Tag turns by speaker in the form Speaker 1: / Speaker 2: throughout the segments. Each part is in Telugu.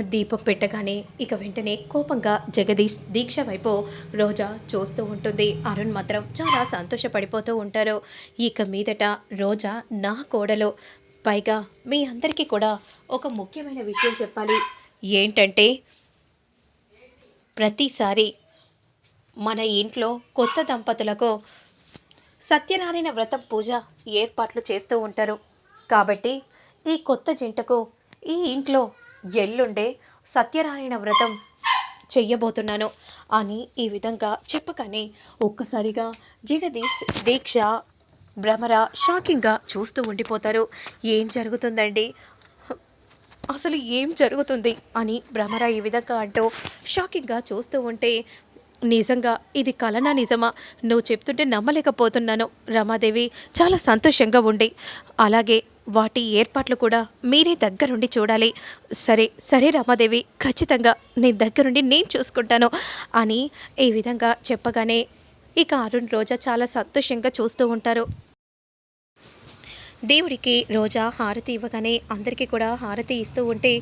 Speaker 1: దీపం పెట్టగానే ఇక వెంటనే కోపంగా జగదీష్ దీక్ష వైపు రోజా చూస్తూ ఉంటుంది. అరుణ్ మాత్రం చాలా సంతోషపడిపోతూ ఉంటారు. ఇక మీదట రోజా నా కోడలో. పైగా మీ అందరికీ కూడా ఒక ముఖ్యమైన విషయం చెప్పాలి. ఏంటంటే ప్రతిసారి మన ఇంట్లో కొత్త దంపతులకు సత్యనారాయణ వ్రతం పూజ ఏర్పాట్లు చేస్తూ ఉంటారు. కాబట్టి ఈ కొత్త జంటకు ఈ ఇంట్లో ఎల్లుండే సత్యనారాయణ వ్రతం చెయ్యబోతున్నాను. అని ఈ విధంగా చెప్పగానే ఒక్కసారిగా జగదీష్ దీక్ష భ్రమర షాకింగ్గా చూస్తూ ఉండిపోతారు. ఏం జరుగుతుందండి? అసలు ఏం జరుగుతుంది? అని భ్రమర ఈ విధంగా అంటూ షాకింగ్గా చూస్తూ ఉంటే నిజంగా ఇది కలనా నిజమా? నువ్వు చెప్తుంటే నమ్మలేకపోతున్నాను. రమాదేవి చాలా సంతోషంగా ఉండి అలాగే వాటి ఏర్పాట్లు కూడా మీరే దగ్గరుండి చూడాలి. సరే సరే రమాదేవి ఖచ్చితంగా నీ దగ్గరుండి నేను చూసుకుంటాను అని ఈ విధంగా చెప్పగానే ఇక అరుణ్ రోజా చాలా సంతోషంగా చూస్తూ ఉంటారు. దేవుడికి రోజా హారతి ఇవ్వగానే అందరికీ కూడా హారతి ఇస్తూ ఉంటే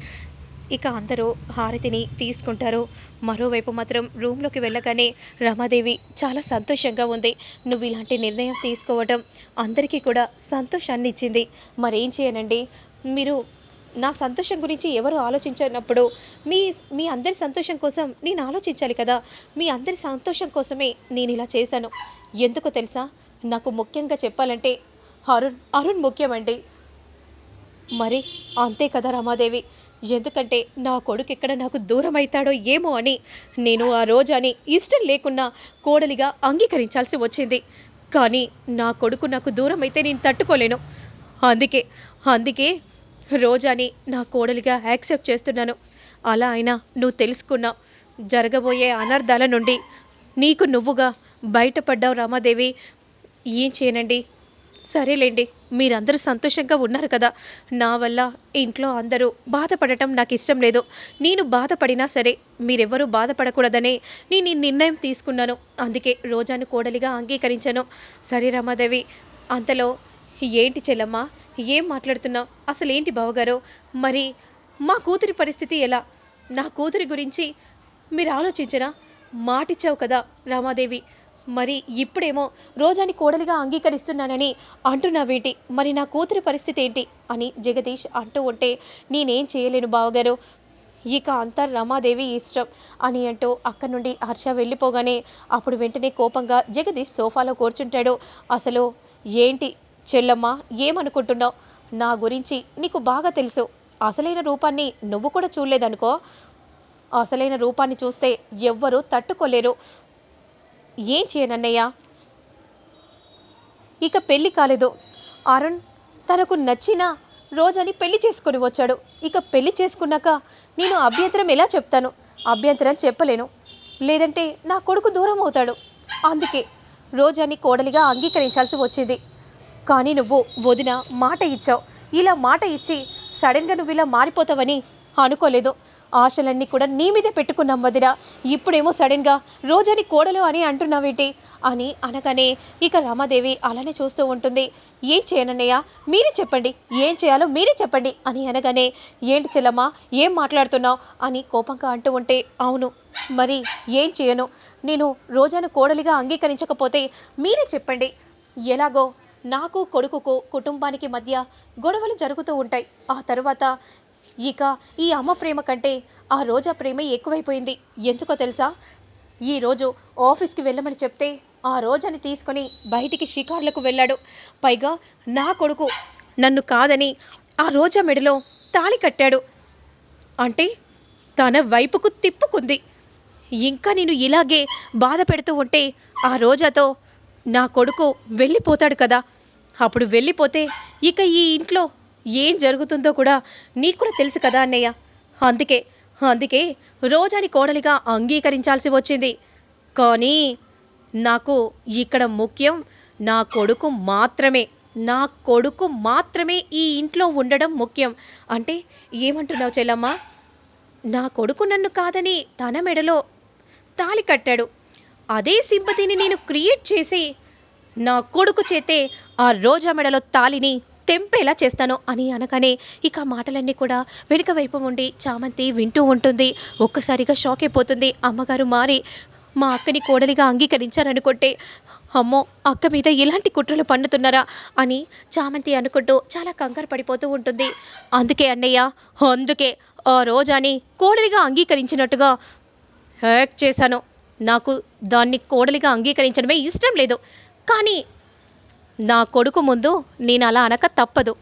Speaker 1: ఇక అందరూ హారతిని తీసుకుంటారు. మరోవైపు మాత్రం రూమ్లోకి వెళ్ళగానే రమాదేవి చాలా సంతోషంగా ఉంది. నువ్వు ఇలాంటి నిర్ణయం తీసుకోవడం అందరికీ కూడా సంతోషాన్ని ఇచ్చింది. మరేం చేయనండి? మీరు నా సంతోషం గురించి ఎవరు ఆలోచించినప్పుడు మీ మీ అందరి సంతోషం కోసం నేను ఆలోచించాలి కదా. మీ అందరి సంతోషం కోసమే నేను ఇలా చేశాను. ఎందుకో తెలుసా? నాకు ముఖ్యంగా చెప్పాలంటే అరుణ్ అరుణ్ ముఖ్యమండి. మరి అంతే కదా రమాదేవి. ఎందుకంటే నా కొడుకు ఎక్కడ నాకు దూరం అవుతాడో ఏమో అని నేను ఆ రోజాని ఇష్టం లేకున్నా కోడలిగా అంగీకరించాల్సి వచ్చింది. కానీ నా కొడుకు నాకు దూరం అయితే నేను తట్టుకోలేను. అందుకే అందుకే రోజాని నా కోడలిగా యాక్సెప్ట్ చేస్తున్నాను. అలా అయినా నువ్వు తెలుసుకున్నావు జరగబోయే అనర్థాల నుండి నీకు నువ్వుగా బయటపడ్డావు రామాదేవి. ఏం చేయనండి? సరేలేండి మీరందరూ సంతోషంగా ఉన్నారు కదా. నా వల్ల ఇంట్లో అందరూ బాధపడటం నాకు ఇష్టం లేదు. నేను బాధపడినా సరే మీరెవ్వరూ బాధపడకూడదనే నేను ఈ నిర్ణయం తీసుకున్నాను. అందుకే రోజాను కోడలిగా అంగీకరించాను. సరే రమాదేవి అంతలో ఏంటి చెల్లమ్మ ఏం మాట్లాడుతున్నావు? అసలు ఏంటి బావగారు? మరి మా కూతురి పరిస్థితి ఎలా? నా కూతురి గురించి మీరు ఆలోచించరా మాటిచ్చావు కదా రామాదేవి. మరి ఇప్పుడేమో రోజాని కోడలిగా అంగీకరిస్తున్నానని అంటున్నావేంటి మరి నా కూతురి పరిస్థితి ఏంటి? అని జగదీష్ అంటూ ఉంటే నేనేం చేయలేను బావగారు. ఇక అంతా రమాదేవి ఇష్టం అని అంటూ అక్కడి నుండి హర్ష వెళ్ళిపోగానే అప్పుడు వెంటనే కోపంగా జగదీష్ సోఫాలో కూర్చుంటాడు. అసలు ఏంటి చెల్లమ్మ ఏమనుకుంటున్నావు? నా గురించి నీకు బాగా తెలుసు. అసలైన రూపాన్ని నువ్వు కూడా చూడలేదనుకో. అసలైన రూపాన్ని చూస్తే ఎవ్వరూ తట్టుకోలేరు. ఏం చేయనన్నయ్య? ఇక పెళ్ళి కాలేదు. అరుణ్ తనకు నచ్చిన రోజని పెళ్ళి చేసుకొని వచ్చాడు. ఇక పెళ్ళి చేసుకున్నాక నేను అభ్యంతరం ఎలా చెప్తాను? అభ్యంతరం చెప్పలేను. లేదంటే నా కొడుకు దూరం అవుతాడు. అందుకే రోజాని కోడలిగా అంగీకరించాల్సి వచ్చింది. కానీ నువ్వు వదిన మాట ఇచ్చావు. ఇలా మాట ఇచ్చి సడన్గా నువ్వు ఇలా మారిపోతావని అనుకోలేదు. ఆశలన్నీ కూడా నీ మీదే పెట్టుకున్నాం వదిన. ఇప్పుడేమో సడన్గా రోజని కోడలు అని అంటున్నావేంటి? అని అనగానే ఇక రామాదేవి అలానే చూస్తూ ఉంటుంది. ఏం చేయనన్నయ్య? మీరే చెప్పండి. ఏం చేయాలో మీరే చెప్పండి అని అనగానే ఏంటి చెల్లమ్మా? ఏం మాట్లాడుతున్నావు? అని కోపంగా అంటూ ఉంటే అవును. మరి ఏం చేయను? నేను రోజాను కోడలిగా అంగీకరించకపోతే మీరే చెప్పండి. ఎలాగో? నాకు కొడుకుకు కుటుంబానికి మధ్య గొడవలు జరుగుతూ ఉంటాయి. ఆ తర్వాత ఇక ఈ అమ్మ ప్రేమ కంటే ఆ రోజా ప్రేమ ఎక్కువైపోయింది. ఎందుకో తెలుసా? ఈ రోజు ఆఫీస్కి వెళ్ళమని చెప్తే ఆ రోజాని తీసుకొని బయటికి షికార్లకు వెళ్ళాడు. పైగా నా కొడుకు నన్ను కాదని ఆ రోజా మెడలో తాళి కట్టాడు. అంటే తన వైపుకు తిప్పుకుంది. ఇంకా నేను ఇలాగే బాధ పెడుతూ ఉంటే ఆ రోజాతో నా కొడుకు వెళ్ళిపోతాడు కదా. అప్పుడు వెళ్ళిపోతే ఇక ఈ ఇంట్లో ఏం జరుగుతుందో కూడా నీకు కూడా తెలుసు కదా అన్నయ్య. అందుకే అందుకే రోజాని కోడలిగా అంగీకరించాల్సి వచ్చింది. కానీ నాకు ఇక్కడ ముఖ్యం నా కొడుకు మాత్రమే నా కొడుకు మాత్రమే ఈ ఇంట్లో ఉండడం ముఖ్యం. అంటే ఏమంటున్నావు చెల్లమ్మ? నా కొడుకు నన్ను కాదని తన మెడలో తాళి కట్టాడు. అదే సింపతిని నేను క్రియేట్ చేసి నా కొడుకు చేతే ఆ రోజా మెడలో తాలిని తెంపేలా చేస్తాను అని అనగానే ఇక మాటలన్నీ కూడా వెనుక వైపు ఉండి చామంతి వింటూ ఉంటుంది. ఒక్కసారిగా షాక్ అయిపోతుంది. అమ్మగారు మారి మా అక్కని కోడలిగా అంగీకరించారనుకుంటే అమ్మో అక్క మీద ఎలాంటి కుట్రలు పన్నుతున్నారా అని చామంతి అనుకుంటూ చాలా కంగారు పడిపోతూ ఉంటుంది. అందుకే అన్నయ్య అందుకే ఆ రోజాని కోడలిగా అంగీకరించినట్టుగా హ్యాక్ చేశాను. నాకు దాన్ని కోడలిగా అంగీకరించడమే ఇష్టం లేదు. కానీ నా కొడుకు ముందు నేను అలా అనక తప్పదు.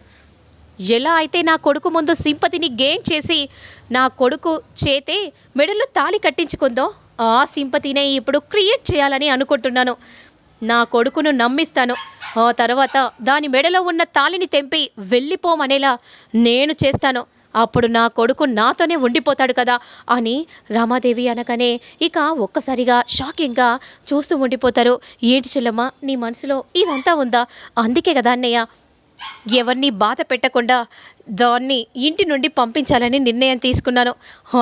Speaker 1: ఎలా అయితే నా కొడుకు ముందు సింపతిని గెయిన్ చేసి నా కొడుకు చేతే మెడలో తాళి కట్టించుకుందో ఆ సింపతినే ఇప్పుడు క్రియేట్ చేయాలని అనుకుంటున్నాను. నా కొడుకును నమ్మిస్తాను. ఆ తర్వాత దాని మెడలో ఉన్న తాళిని తెంపి వెళ్ళిపోమనేలా నేను చేస్తాను. అప్పుడు నా కొడుకు నాతోనే ఉండిపోతాడు కదా అని రామాదేవి అనగానే ఇక ఒక్కసారిగా షాకింగ్గా చూస్తూ ఉండిపోతారు. ఏంటి చెల్లమ్మ నీ మనసులో ఇదంతా ఉందా? అందుకే కదా అన్నయ్య ఎవరిని బాధ పెట్టకుండా దాన్ని ఇంటి నుండి పంపించాలని నిర్ణయం తీసుకున్నాను.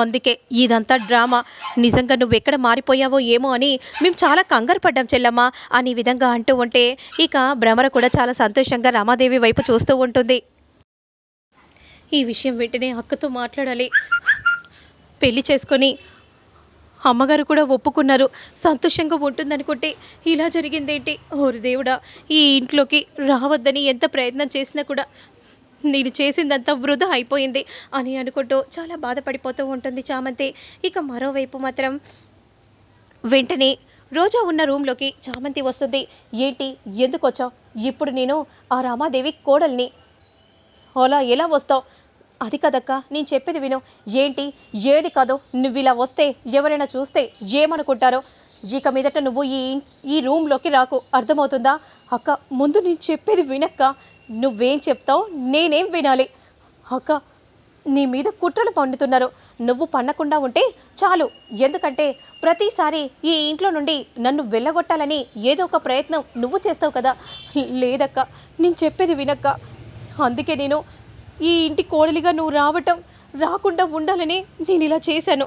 Speaker 1: అందుకే ఇదంతా డ్రామా. నిజంగా నువ్వు ఎక్కడ మారిపోయావో ఏమో అని మేము చాలా కంగారు పడ్డాం చెల్లమ్మ. అని విధంగా అంటూ ఉంటే ఇక భ్రమర కూడా చాలా సంతోషంగా రామాదేవి వైపు చూస్తూ ఉంటుంది. ఈ విషయం వెంటనే అక్కతో మాట్లాడాలి. పెళ్ళి చేసుకొని అమ్మగారు కూడా ఒప్పుకున్నారు. సంతోషంగా ఉంటుందనుకుంటే ఇలా జరిగిందేంటి? ఓరి దేవుడా ఈ ఇంట్లోకి రావద్దని ఎంత ప్రయత్నం చేసినా కూడా నేను చేసిందంతా వృధా అయిపోయింది అని అనుకుంటూ చాలా బాధపడిపోతూ ఉంటుంది చామంతి. ఇక మరోవైపు మాత్రం వెంటనే రోజా ఉన్న రూమ్లోకి చామంతి వస్తుంది. ఏంటి? ఎందుకు వచ్చావు? ఇప్పుడు నేను ఆ రామాదేవి కోడల్ని అలా ఎలా వస్తావు? అది కదక్క? నేను చెప్పేది విను. ఏంటి? ఏది కాదో నువ్వు ఇలా వస్తే ఎవరైనా చూస్తే ఏమనుకుంటారో? ఇక మీదట నువ్వు ఈ ఈ రూమ్లోకి రాకు. అర్థమవుతుందా? అక్క ముందు నేను చెప్పేది వినక్క? నువ్వేం చెప్తావు? నేనేం వినాలి? అక్క నీ మీద కుట్రలు పండుతున్నారు. నువ్వు పన్నకుండా ఉంటే చాలు. ఎందుకంటే ప్రతిసారి ఈ ఇంట్లో నుండి నన్ను వెళ్ళగొట్టాలని ఏదో ఒక ప్రయత్నం నువ్వు చేస్తావు కదా? లేదక్క నేను చెప్పేది వినక్క. అందుకే నేను ఈ ఇంటి కోడలిగా నువ్వు రావటం రాకుండా ఉండాలని నేను ఇలా చేశాను.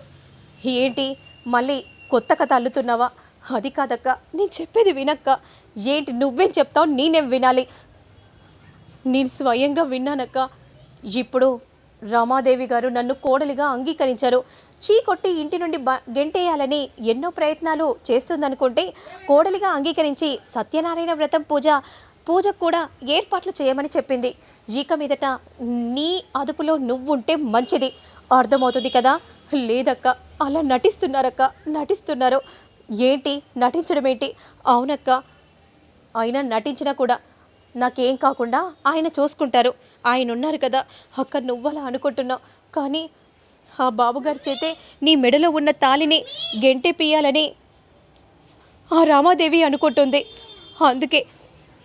Speaker 1: ఏంటి? మళ్ళీ కొత్త కథ అల్లుతున్నావా? అది కాదక్క నేను చెప్పేది వినక్క. ఏంటి? నువ్వేం చెప్తావు? నేనేం వినాలి? నేను స్వయంగా విన్నానక్క. ఇప్పుడు రమాదేవి గారు నన్ను కోడలిగా అంగీకరించారు. చీకొట్టి ఇంటి నుండి బ గెంటేయాలని ఎన్నో ప్రయత్నాలు చేస్తుందనుకుంటే కోడలిగా అంగీకరించి సత్యనారాయణ వ్రతం పూజ పూజకు కూడా ఏర్పాట్లు చేయమని చెప్పింది. ఇక మీదట నీ అదుపులో నువ్వుంటే మంచిది. అర్థమవుతుంది కదా? లేదక్క అలా నటిస్తున్నారక్క నటిస్తున్నారు. ఏంటి? నటించడం ఏంటి? అవునక్క అయినా నటించినా కూడా నాకేం కాకుండా ఆయన చూసుకుంటారు. ఆయన ఉన్నారు కదా అక్క నువ్వలా అనుకుంటున్నావు. కానీ ఆ బాబుగారి చేతే నీ మెడలో ఉన్న తాలిని గెంటెపియాలని ఆ రామాదేవి అనుకుంటుంది. అందుకే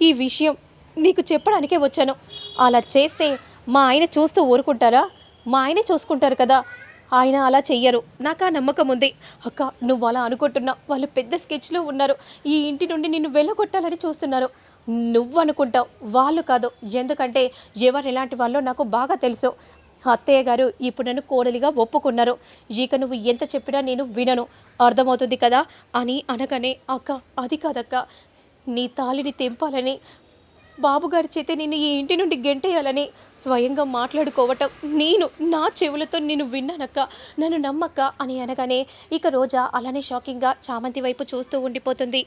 Speaker 1: ఈ విషయం నీకు చెప్పడానికే వచ్చాను. అలా చేస్తే మా ఆయన చూస్తూ ఊరుకుంటారా? మా ఆయనే చూసుకుంటారు కదా. ఆయన అలా చెయ్యరు. నాకు ఆ నమ్మకం ఉంది. అక్క నువ్వు అలా అనుకుంటున్నావు వాళ్ళు పెద్ద స్కెచ్లో ఉన్నారు. ఈ ఇంటి నుండి నిన్ను వెళ్ళగొట్టాలని చూస్తున్నారు. నువ్వు అనుకుంటావు వాళ్ళు కాదు. ఎందుకంటే ఎవరు ఎలాంటి వాళ్ళో నాకు బాగా తెలుసు. అత్తయ్య గారు ఇప్పుడు నన్ను కోడలిగా ఒప్పుకున్నారు. ఇక నువ్వు ఎంత చెప్పినా నేను వినను. అర్థమవుతుంది కదా? అని అనగానే అక్క అది కాదక్క. నీ తాలిని తెంపాలని బాబుగారి చేతే నిన్ను ఈ ఇంటి నుండి గెంటేయాలని స్వయంగా మాట్లాడుకోవటం నేను నా చెవులతో నేను విన్నానక్క నన్ను నమ్మక్క అని అనగానే ఇక రోజా అలానే షాకింగ్గా చామంతి వైపు చూస్తూ ఉండిపోతుంది.